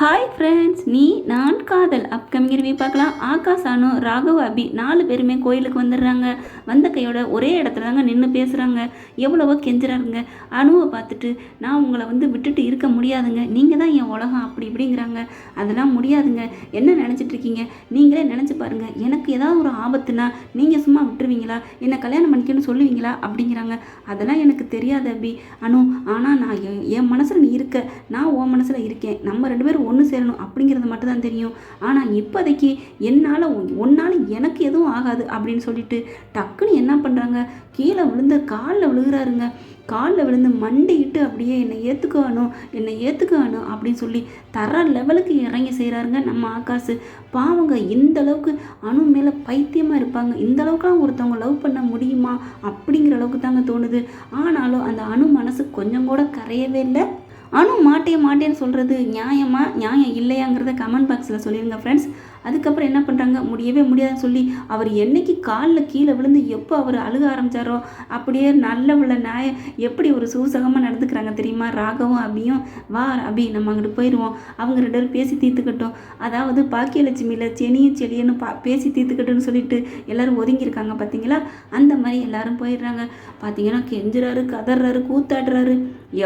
Hi friends நீ நான் காதல். அப்கமிங் ரிவ்யூ பார்க்கலாம். ஆகாஷ் அனு ராகவ் அபி நாலு பேருமே கோயிலுக்கு வந்துடுறாங்க. வந்த கையோட ஒரே இடத்துல தாங்க நின்று பேசுகிறாங்க எவ்வளவோ கெஞ்சுறாருங்க. அணுவை பார்த்துட்டு நான் உங்களை வந்து விட்டுட்டு இருக்க முடியாதுங்க. நீங்கள் தான் என் உலகம் அப்படி இப்படிங்கிறாங்க. அதெல்லாம் முடியாதுங்க. என்ன நினச்சிட்டு இருக்கீங்க? நீங்களே நினச்சி பாருங்கள் எனக்கு ஏதாவது ஒரு ஆபத்துனா நீங்கள் சும்மா விட்டுருவீங்களா? என்னை கல்யாணம் பண்ணிக்கணும்னு சொல்லுவீங்களா? அப்படிங்கிறாங்க. அதெல்லாம் எனக்கு தெரியாது அபி. அனு ஆனால் நான் என் மனசில் நீ இருக்க. நான் உன் மனசில் இருக்கேன். நம்ம ரெண்டு பேரும் ஒன்று சேரணும் அப்படிங்கிறது மட்டும் தான் தெரியும். ஆனால் இப்போதைக்கு என்னால் ஒன்னால் எனக்கு எதுவும் ஆகாது அப்படின்னு சொல்லிட்டு டக்குன்னு என்ன பண்ணுறாங்க கீழே விழுந்து காலில் விழுகிறாருங்க. காலில் விழுந்து மண்டிக்கிட்டு அப்படியே என்னை ஏற்றுக்கணும் என்னை ஏற்றுக்கணும் அப்படின்னு சொல்லி தர லெவலுக்கு இறங்கி செய்கிறாருங்க நம்ம ஆகாசு பாவங்க இந்த அளவுக்கு அணு மேலே பைத்தியமாக இருப்பாங்க. இந்த அளவுக்குலாம் ஒருத்தவங்க லவ் பண்ண முடியுமா? அப்படிங்கிற அளவுக்கு தாங்க தோணுது. ஆனாலும் அந்த அணு மனசு கொஞ்சம் கூட கரையவே இல்லை. ஆனும் மாட்டே மாட்டேன்னு சொல்கிறது நியாயமா நியாயம் இல்லையாங்கிறத கமெண்ட் பாக்ஸில் சொல்லிடுங்க ஃப்ரெண்ட்ஸ் அதுக்கப்புறம் என்ன பண்ணுறாங்க முடியவே முடியாதுன்னு சொல்லி அவர் என்னைக்கு காலில் கீழே விழுந்து எப்போ அவர் அழுக ஆரம்பித்தாரோ அப்படியே நல்ல உள்ள நாய எப்படி ஒரு சூசகமாக நடந்துக்கிறாங்க தெரியுமா? ராகவும் அபியும் வா அபி நம்ம அங்கிட்டு போயிடுவோம் அவங்க ரெண்டு பேரும் பேசி தீர்த்துக்கட்டும். அதாவது பாக்கியலட்சுமியில் செனியும் செடியன்னு பா பேசி தீர்த்துக்கட்டுன்னு சொல்லிட்டு எல்லோரும் ஒதுங்கியிருக்காங்க பார்த்தீங்களா அந்த மாதிரி எல்லாரும் போயிடுறாங்க. பார்த்தீங்கன்னா கெஞ்சுறாரு கதறாரு கூத்தாடுறாரு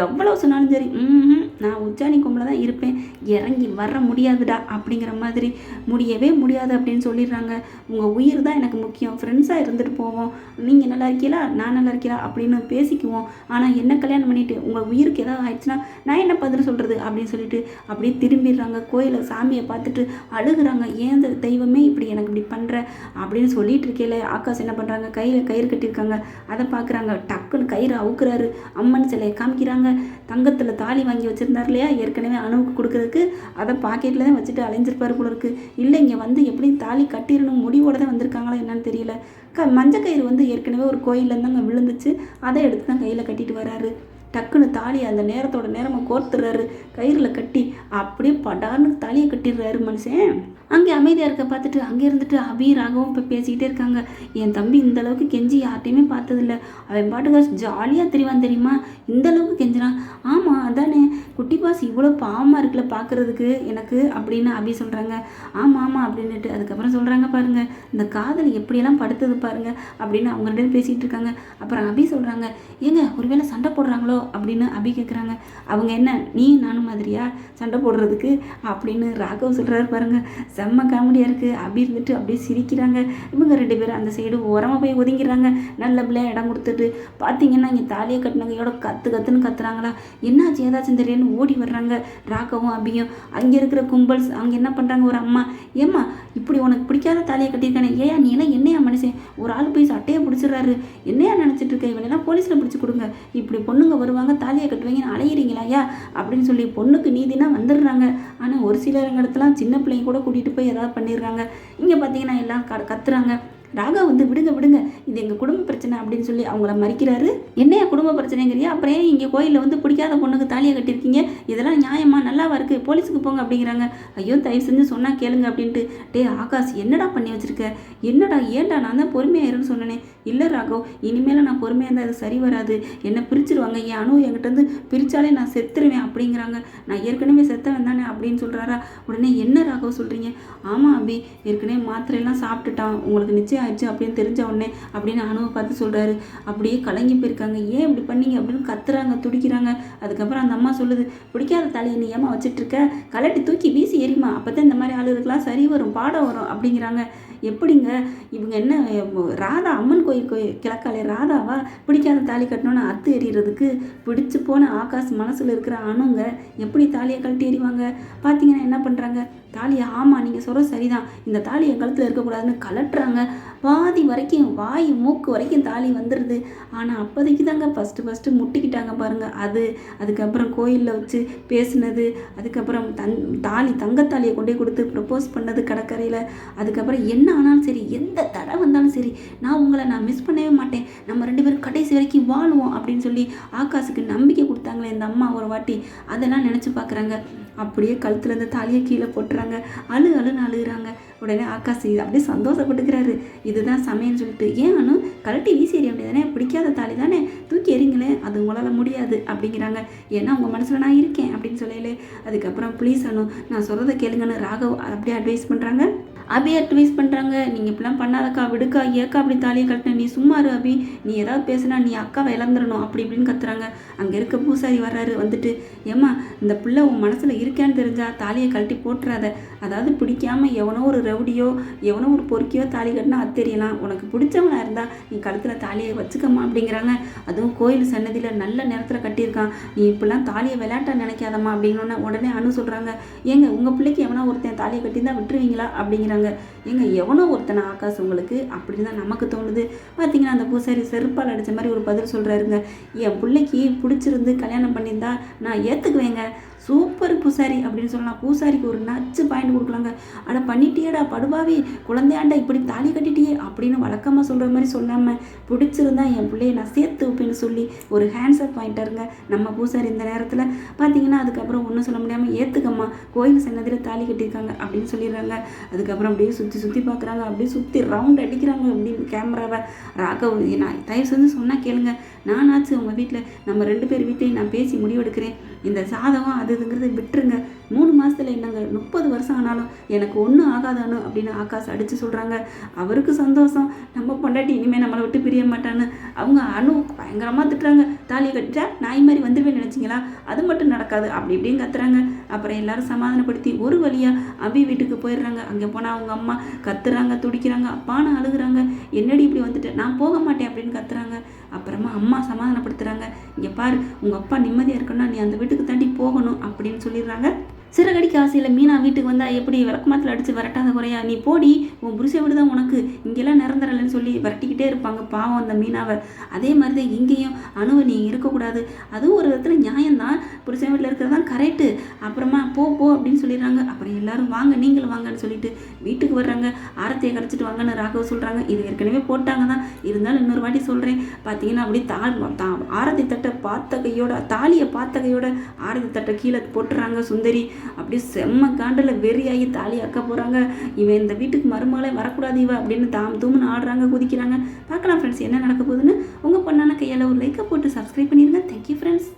எவ்வளோ சொன்னாலும் சரி. ம் நான் உச்சாணி கொம்பில் தான் இருப்பேன். இறங்கி வர முடியாதுடா அப்படிங்கிற மாதிரி முடியவே முடியாது அப்படின்னு சொல்லிடுறாங்க. உங்கள் உயிர் தான் எனக்கு முக்கியம். ஃப்ரெண்ட்ஸாக இருந்துட்டு போவோம். நீங்கள் நல்லா இருக்கீங்களா நான் நல்லா இருக்கீங்களா அப்படின்னு பேசிக்குவோம். ஆனால் என்ன கல்யாணம் பண்ணிட்டு உங்கள் உயிருக்கு ஏதாவது ஆயிடுச்சுன்னா நான் என்ன பதில் சொல்கிறது அப்படின்னு சொல்லிட்டு அப்படியே திரும்பிடுறாங்க. கோயிலில் சாமியை பார்த்துட்டு அழுகுறாங்க. ஏன் இந்த தெய்வமே இப்படி எனக்கு இப்படி பண்ணுற அப்படின்னு சொல்லிட்டு இருக்கையில ஆகாஷ் என்ன பண்ணுறாங்க கையில் கயிறு கட்டியிருக்காங்க. அதை பார்க்குறாங்க. டக்குன்னு கயிறு அவுக்குறாரு. அம்மன் சிலையை காமிக்கிறாங்க. தங்கத்தில் தாலி வாங்கி வச்சுருந்தார் இல்லையா? ஏற்கனவே அணுவுக்கு கொடுக்குறதுக்கு. அதை பாக்கெட்டில் தான் வச்சுட்டு அலைஞ்சிருப்பாரு போல இருக்கு. இல்லை இங்கே வந்து எப்படி தாலி கட்டிடணும் முடிவோட தான் வந்திருக்காங்களா என்னன்னு தெரியல. க மஞ்சள் கயிறு வந்து ஏற்கனவே ஒரு கோயிலில் தாங்க விழுந்துச்சு. அதை எடுத்து தான் கையில் கட்டிட்டு வராரு. டக்குன்னு தாலி அந்த நேரத்தோட நேரமாக கோர்த்துறாரு கயிறில் கட்டி அப்படியே படார்னு தாலியை கட்டிடுறாரு மனுஷன். அங்கே அமைதியாக இருக்க பார்த்துட்டு அங்கே இருந்துட்டு அபி ராகவும் இப்போ பேசிக்கிட்டே இருக்காங்க. என் தம்பி இந்த அளவுக்கு கெஞ்சி யார்ட்டையுமே பார்த்ததில்ல. அவன் பாட்டுக்கு ஜாலியாக தெரியவான் தெரியுமா? இந்த அளவுக்கு கெஞ்சிறான் ஆமாம் அதானே. குட்டி பாஸ் இவ்வளோ பாவமாக இருக்குல்ல பார்க்குறதுக்கு எனக்கு அப்படின்னு அபி சொல்கிறாங்க ஆமாம் ஆமாம் அப்படின்னுட்டு அதுக்கப்புறம் சொல்கிறாங்க பாருங்கள் இந்த காதல் எப்படியெல்லாம் படுத்தது பாருங்க அப்படின்னு அவங்க ரெண்டு பேசிகிட்டு இருக்காங்க. அப்புறம் அபி சொல்கிறாங்க ஏங்க ஒருவேளை சண்டை போடுறாங்களோ? அப்படின்னு அபி கேட்குறாங்க அவங்க என்ன நீ நானும் மாதிரியா? சண்டை போடுறதுக்கு? அப்படின்னு ராகவ் சொல்கிறாரு பாருங்க. செம்ம காமெடியாக இருக்குது அபி இருந்துட்டு அப்படியே சிரிக்கிறாங்க. இவங்க ரெண்டு பேரும் அந்த சைடு ஓரமாக போய் ஒதுங்கிறாங்க நல்ல பிள்ளையா இடம் கொடுத்துட்டு. பார்த்தீங்கன்னா இங்கே தாலியை கட்டினவங்களோட கத்து கத்துன்னு கத்துறாங்களா? என்னாச்சு? ஏதாச்சும் தெரியலன்னு ஓடி வர்றாங்க ராகவும் அபியும். அங்கே இருக்கிற கும்பல்ஸ் அவங்க என்ன பண்ணுறாங்க ஒரு அம்மா ஏம்மா இப்படி உனக்கு பிடிக்காத தாலியை கட்டியிருக்கானே. ஏயா நீ எல்லாம் என்னையா மனுஷன்? ஒரு ஆள் போய் சட்டையை பிடிச்சிடுறாரு. என்னையா நினச்சிட்டு இருக்க? இவனெல்லாம் போலீஸில் பிடிச்சி கொடுங்க. இப்படி பொண்ணுங்க வரும் வருவாங்க தாலியை கட்டுவீங்கன்னு அலையிறீங்களா ஐயா? அப்படின்னு சொல்லி பொண்ணுக்கு நீதினா வந்துடுறாங்க. ஆனால் ஒரு சில இடத்துலாம் சின்ன பிள்ளைங்க கூட கூட்டிகிட்டு போய் ஏதாவது பண்ணிடுறாங்க. இங்கே பார்த்தீங்கன்னா எல்லாம் க கத்துறாங்க. ராகா வந்து விடுங்க விடுங்க. இது எங்கள் குடும்ப பிரச்சனை அப்படின்னு சொல்லி அவங்கள மறிக்கிறாரு. என்னையா குடும்ப பிரச்சனைங்கிறியா? அப்புறம் ஏன் இங்கே கோயிலில் வந்து பிடிக்காத பொண்ணுக்கு தாலியை கட்டியிருக்கீங்க? இதெல்லாம் நியாயமா? நல்லாவா இருக்குது போலீஸுக்கு போங்க அப்படிங்கிறாங்க. ஐயோ தயவு செஞ்சு சொன்னால் கேளுங்க அப்படின்ட்டு. டே ஆகாஷ் என்னடா பண்ணி வச்சிருக்க? என்னடா ஏன்டா நான் தான் பொறுமையாயிருன்னு சொன்னேனே? இல்லை ராகவ் இனிமேல் நான் பொறுமையாக இருந்தால் அது சரி வராது. என்னை பிரிச்சிருவாங்க. என் அணு என்கிட்ட பிரித்தாலே நான் செத்துருவேன் அப்படிங்கிறாங்க. நான் ஏற்கனவே செத்தவன் தானே அப்படின்னு சொல்கிறாரா உடனே என்ன ராகவ் சொல்கிறீங்க ஆமாம் அபி. ஏற்கனவே மாத்திரையெல்லாம் சாப்பிட்டுட்டான். உங்களுக்கு நிச்சயம் ஆயிடுச்சு அப்படின்னு தெரிஞ்ச உடனே அப்படின்னு அணுவை பார்த்து சொல்கிறாரு அப்படியே கலங்கி போயிருக்காங்க. ஏன் இப்படி பண்ணீங்க அப்படின்னு கத்துறாங்க துடிக்கிறாங்க. அதுக்கப்புறம் அந்த அம்மா சொல்லுது பிடிக்காத தலையை நீ ஏமா வச்சிட்ருக்க? கலட்டி தூக்கி வீசி எரியுமா? அப்போ தான் இந்த மாதிரி ஆளுகளுக்கெல்லாம் சரி வரும் பாடம் வரும் அப்படிங்கிறாங்க. எப்படிங்க? இவங்க என்ன ராதா அம்மன் கோயில் கோயில் கிழக்காலே ராதாவா? பிடிக்காத தாலி கட்டணும்னு அத்து எறிகிறதுக்கு பிடிச்சு போன ஆகாஷ் மனசில் இருக்கிற அணுங்க எப்படி தாலியை கழட்டி எறிவாங்க? பார்த்தீங்கன்னா என்ன பண்ணுறாங்க தாலியை ஆமாம் நீங்கள் சொல்கிற சரிதான். இந்த தாலி என் கழுத்தில் இருக்கக்கூடாதுன்னு கலட்டுறாங்க பாதி வரைக்கும் வாய் மூக்கு வரைக்கும் தாலி வந்துடுது ஆனால் அப்போதைக்கு தாங்க ஃபஸ்ட்டு ஃபஸ்ட்டு முட்டிக்கிட்டாங்க பாருங்கள் அது அதுக்கப்புறம் கோயிலில் வச்சு பேசினது அதுக்கப்புறம் தன் தாலி தங்கத்தாலியை கொண்டே கொடுத்து ப்ரப்போஸ் பண்ணது கடற்கரையில். அதுக்கப்புறம் என்ன ஆனாலும் சரி எந்த தடை வந்தாலும் சரி நான் உங்களை நான் மிஸ் பண்ணவே மாட்டேன். நம்ம ரெண்டு பேரும் கடைசி வரைக்கும் வாழ்வோம் அப்படின்னு சொல்லி ஆகாசுக்கு நம்பிக்கை கொடுத்தாங்களே இந்த அம்மா ஒரு வாட்டி. அதெல்லாம் நினச்சி பார்க்குறாங்க அப்படியே கழுத்துலேருந்து தாலியை கீழே போட்டுறாங்க. அழு அழுன்னு அழுகுறாங்க. உடனே ஆகாஷ் இது அப்படியே சந்தோஷப்பட்டுக்கிறாரு. இதுதான் சமையல் சொல்லிட்டு. ஏன் அனு? கழட்டி வீசி எறிய தானே பிடிக்காத தாலி தானே? தூக்கி எறிங்களேன் அது உங்களால் முடியாது அப்படிங்கிறாங்க. ஏன்னா உங்கள் மனசில் நான் இருக்கேன் அப்படின்னு சொல்லலே. அதுக்கப்புறம் ப்ளீஸ் அனு நான் சொல்கிறத கேளுங்கன்னு ராகவ் அப்படியே அட்வைஸ் பண்ணுறாங்க அபி அட்வைஸ் பண்ணுறாங்க நீங்கள் இப்படிலாம் பண்ணாதக்கா விடுக்கா ஏக்கா அப்படி தாலியை கட்டின நீ சும்மா இரு அபி. நீ ஏதாவது பேசுனா நீ அக்காவை இழந்துடணும். அப்படி இப்படின்னு கத்துறாங்க. அங்கே இருக்க பூசாரி வர்றாரு வந்துட்டு ஏம்மா இந்த பிள்ளை உன் மனசில் இருக்கேன்னு தெரிஞ்சா தாலியை கழட்டி போட்டுறாத. அதாவது பிடிக்காம எவனோ ஒரு ரவுடியோ எவனோ ஒரு பொறுக்கியோ தாலி கட்டினா அது தெரியலாம். உனக்கு பிடிச்சவனாக இருந்தால் நீ கழுத்தில் தாலியை வச்சுக்கம்மா அப்படிங்கிறாங்க. அதுவும் கோயில் சன்னதியில் நல்ல நேரத்தில் கட்டியிருக்கான். நீ இப்படிலாம் தாலியை விளையாட்ட நினைக்காதம்மா அப்படின்னோடனே உடனே அனு சொல்கிறாங்க ஏங்க உங்கள் பிள்ளைக்கு எவனா ஒருத்தன் தாலியை கட்டி தான் விட்டுருவீங்களா? அப்படிங்கிற செய்கிறாங்க ஏங்க எவனோ ஒருத்தனை ஆகாஷ் உங்களுக்கு? அப்படின்னு தான் நமக்கு தோணுது. பார்த்தீங்கன்னா அந்த பூசாரி செருப்பால் அடித்த மாதிரி ஒரு பதில் சொல்கிறாருங்க என் பிள்ளைக்கு பிடிச்சிருந்து கல்யாணம் பண்ணியிருந்தா நான் ஏற்றுக்குவேங்க சூப்பர் பூசாரி அப்படின்னு சொல்லலாம். பூசாரிக்கு ஒரு நச்சு பாயிண்ட் கொடுக்கலாங்க. அட பண்ணிட்டியேடா படுபாவி. குழந்தையாண்டா இப்படி தாலி கட்டி அப்படின்னு வழக்கமாக சொல்கிற மாதிரி சொல்லாமல் பிடிச்சிருந்தா என் பிள்ளைய நான் சேர்த்து வைப்பேன்னு சொல்லி ஒரு ஹேண்ட்ஸப் பாயிண்டாருங்க நம்ம பூசாரி இந்த நேரத்தில் பார்த்தீங்கன்னா அதுக்கப்புறம் ஒன்றும் சொல்ல முடியாமல் ஏற்றுக்கம்மா கோயில் சன்னதியில் தாலி கட்டியிருக்காங்க அப்படின்னு சொல்லிடுறாங்க. அதுக்கப்புறம் அப்படியே சுற்றி சுற்றி பார்க்குறாங்க அப்படியே சுற்றி ரவுண்ட் அடிக்கிறாங்க அப்படின்னு கேமராவை ராகவ் நான் தயவு செஞ்சு சொன்னால் கேளுங்க. நானாச்சு உங்கள் வீட்டில் நம்ம ரெண்டு பேர் வீட்டையும் நான் பேசி முடிவெடுக்கிறேன். இந்த சாதகம் அது இதுங்கிறத விட்டுருங்க. மூணு மாதத்தில் என்னங்க முப்பது வருஷம் ஆனாலும் எனக்கு ஒன்றும் ஆகாதானு அப்படின்னு ஆகாஷ் அடித்து சொல்கிறாங்க அவருக்கு சந்தோஷம். நம்ம பொண்டாட்டி இனிமேல் நம்மளை விட்டு பிரிய மாட்டான்னு அவங்க அணு பயங்கரமாக திட்டுறாங்க. தாலியை கட்டிட்டா நாய் மாதிரி வந்துடுவேன்னு நினச்சிங்களா? அது மட்டும் நடக்காது. அப்படி இப்படின்னு கத்துறாங்க. அப்புறம் எல்லாரும் சமாதானப்படுத்தி ஒரு வழியாக அபி வீட்டுக்கு போயிடுறாங்க. அங்கே போனால் அவங்க அம்மா கத்துறாங்க துடிக்கிறாங்க. அப்பான்னு அழுகுறாங்க. என்னடி இப்படி வந்துட்டு? நான் போக மாட்டேன் அப்படின்னு கத்துறாங்க. அப்புறமா அம்மா சமாதானப்படுத்துகிறாங்க இங்கே பாரு உங்கள் அப்பா நிம்மதியாக இருக்கணும்னா நீ அந்த வீட்டுக்கு தாண்டி போகணும் அப்படின்னு சொல்லிடுறாங்க. சிறகடிக்கு ஆசையில் மீனா வீட்டுக்கு வந்தால் எப்படி விளக்குமாத்தில் அடித்து விரட்டாத குறையா? நீ போடி உன் புருஷை வீடு தான் உனக்கு. இங்கெல்லாம் நிரந்தரலன்னு சொல்லி விரட்டிக்கிட்டே இருப்பாங்க பாவம் அந்த மீனாவை. அதே மாதிரி தான் இங்கேயும் அணுவை நீ இருக்கக்கூடாது. அதுவும் ஒரு விதத்தில் நியாயம்தான். புருஷன் வீட்டில் இருக்கிறது தான் கரெக்டு அப்புறமா போ போ அப்படின்னு சொல்லிடுறாங்க. அப்புறம் எல்லாரும் வாங்க நீங்களும் வாங்கன்னு சொல்லிட்டு வீட்டுக்கு வர்றாங்க. ஆரத்தியை கரைச்சிட்டு வாங்கன்னு ராகவ சொல்கிறாங்க இது ஏற்கனவே போட்டாங்க தான் இருந்தாலும் இன்னொரு வாட்டி சொல்கிறேன் பார்த்தீங்கன்னா அப்படியே தாழ் தா ஆரத்தி தட்டை பார்த்த கையோட தாலியை பார்த்த கையோட ஆரத்தி தட்டை கீழே போட்டுறாங்க சுந்தரி. அப்படியே செம்ம காண்டில் வெறியாகி தாலி அக்க போகிறாங்க இவன் இந்த வீட்டுக்கு மருமகளே வரக்கூடாது இவ அப்படின்னு தாம் தூம்னு ஆடுறாங்க குதிக்கிறாங்க. பார்க்கலாம் ஃப்ரெண்ட்ஸ் என்ன நடக்க போகுதுன்னு உங்கள் பொண்ணான கையால் ஒரு லைக்கை போட்டு சப்ஸ்கிரைப் பண்ணிடுங்க தேங்க்யூ ஃப்ரெண்ட்ஸ்